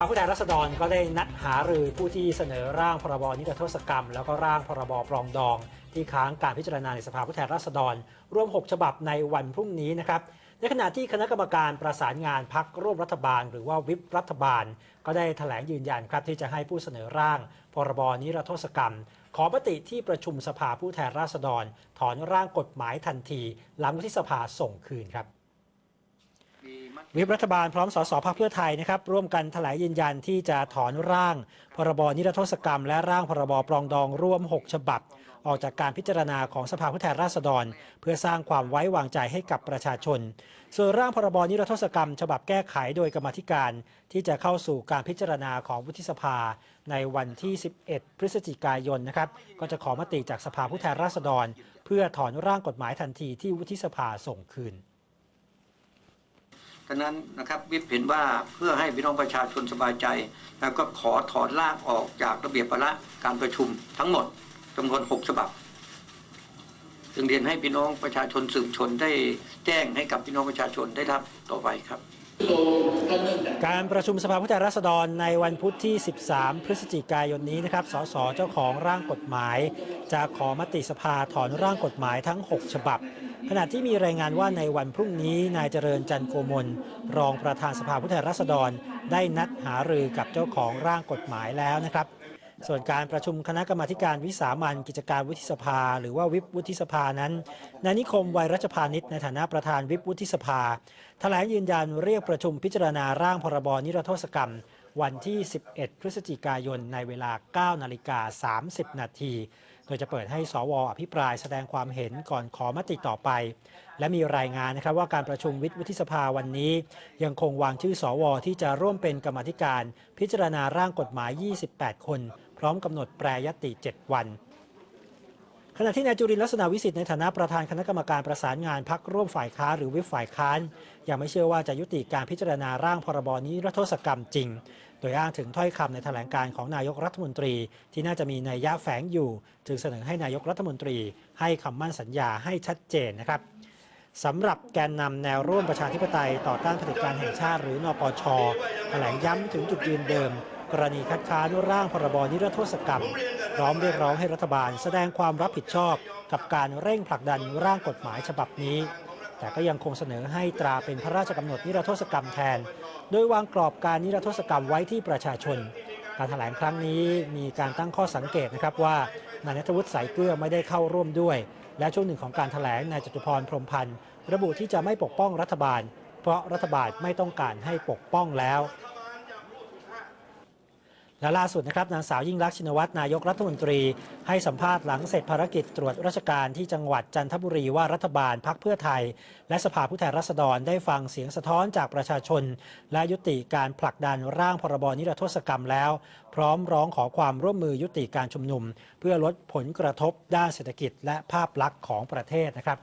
ผู้แทนราษฎรก็ได้นัดหารือผู้ที่เสนอร่างพรบนิรโทษกรรม แล้วก็ร่างพรบปรองดอง ที่ค้างการพิจารณาในสภาผู้แทนราษฎร รวม 6 ฉบับในวันพรุ่งนี้นะครับในขณะที่คณะกรรมการประสานงานพักร่วมรัฐบาล หรือว่าวิปรัฐบาล ก็ได้แถลงยืนยันครับที่จะให้ผู้เสนอร่าง พรบนิรโทษกรรม ขอมติที่ประชุมสภาผู้แทนราษฎร ถอนร่างกฎหมายทันที หลังวุฒิสภาส่งคืนครับ วิปรัฐบาลพร้อมสสพักเพื่อไทยนะครับร่วมกันแถลงยืนยันที่จะถอนร่าง พรบนิรโทษกรรม และร่างพรบปรองดองร่วม 6 ฉบับ ออกจากการพิจารณาของสภาผู้แทนราษฎร เพื่อสร้างความไว้วางใจให้กับประชาชน ส่วนร่างพรบนิรโทษกรรม ฉบับแก้ไขโดยกรรมธิการ ที่จะเข้าสู่การพิจารณาของวุฒิสภา ในวันที่ 11 พฤศจิกายนนะครับก็จะขอมติจากสภาผู้แทนราษฎร เพื่อถอนร่างกฎหมายทันทีที่วุฒิสภาส่งคืน ดังนั้นนะครับวิปเห็นว่าเพื่อให้พี่น้องประชาชนสบายใจแล้วก็ขอถอนร่างออกจากระเบียบวาระการประชุมทั้งหมดจำนวน6ฉบับจึงเรียนให้พี่น้องประชาชนสืบชนได้แจ้งให้กับพี่น้องประชาชนได้รับต่อไปครับ การประชุมสภาผู้แทนราษฎรในวันพุธที่ 13 พฤศจิกายนนี้นะครับ สส เจ้าของร่างกฎหมาย จะขอมติสภาถอนร่างกฎหมายทั้ง 6 ฉบับ ขณะที่มีรายงานว่าในวันพรุ่งนี้นายเจริญจันทร์โกมล รองประธานสภาผู้แทนราษฎร ได้นัดหารือกับเจ้าของร่างกฎหมายแล้วนะครับ ส่วนการประชุมคณะกรรมาการวิสามันกิจการวุฒิสภา หรือว่าวิปวุฒิสภานั้นนายนิคมไวยรัชพานิชในฐานะประธานวิปวุฒิสภาแถลงยืนยันเรียกประชุมพิจารณาร่างพรบนิรโทษกรรม วันที่ 11 พฤศจิกายนในเวลา 9 นาฬิกา 30 นาทีโดยจะเปิดให้สวอภิปรายแสดงความเห็นก่อนขอมติต่อไป และมีรายงานนะครับว่าการประชุมวิปวุฒิสภาวันนี้ ยังคงวางชื่อสวที่จะร่วมเป็นกรรมธิการ พิจารณาร่างกฎหมาย 28 คน พร้อมกำหนดแปรยติ 7 วัน ขณะที่นายจุรินลักษณะวิสิทธิ์ในฐานะประธานคณะกรรมการประสานงานพักร่วมฝ่ายค้านหรือวิปฝ่ายค้าน ยังไม่เชื่อว่าจะยุติการพิจารณาร่างพรบนี้รัฐโทษกรรมจริง โดยอ้างถึงถ้อยคำในแถลงการของนายกรัฐมนตรี ที่น่าจะมีนัยยะแฝงอยู่ จึงเสนอให้นายกรัฐมนตรี ให้คำมั่นสัญญาให้ชัดเจนนะครับสำหรับแกนนำแนวร่วมประชาธิปไตยต่อต้านเผด็จการแห่งชาติหรือนปชแถลงย้ำถึงจุดยืนเดิม กรณีคัดค้านร่างพรบนิรโทษกรรม พร้อมเรียกร้องให้รัฐบาลแสดงความรับผิดชอบ กับการเร่งผลักดันร่างกฎหมายฉบับนี้ แต่ก็ยังคงเสนอให้ตราเป็นพระราชกำหนดนิรโทษกรรมแทน โดยวางกรอบการนิรโทษกรรมไว้ที่ประชาชน การแถลงครั้งนี้มีการตั้งข้อสังเกตนะครับว่านายนัทวุฒิสายเกลือไม่ได้เข้าร่วมด้วย และช่วงหนึ่งของการแถลงนายจตุพรพรมพันธ์ระบุที่จะไม่ปกป้องรัฐบาล เพราะรัฐบาลไม่ต้องการให้ปกป้องแล้ว และล่าสุดนะครับนางสาวยิ่งรักษณ์ชินวัตรนายกรัฐมนตรี ให้สัมภาษณ์หลังเสร็จภารกิจตรวจราชการที่จังหวัดจันทบุรีว่ารัฐบาลพักเพื่อไทย และสภาผู้แทนราษฎรได้ฟังเสียงสะท้อนจากประชาชน และยุติการผลักดันร่างพรบนิรโทษกรรมแล้ว พร้อมร้องขอความร่วมมือยุติการชุมนุม เพื่อลดผลกระทบด้านเศรษฐกิจและภาพลักษณ์ของประเทศนะครับ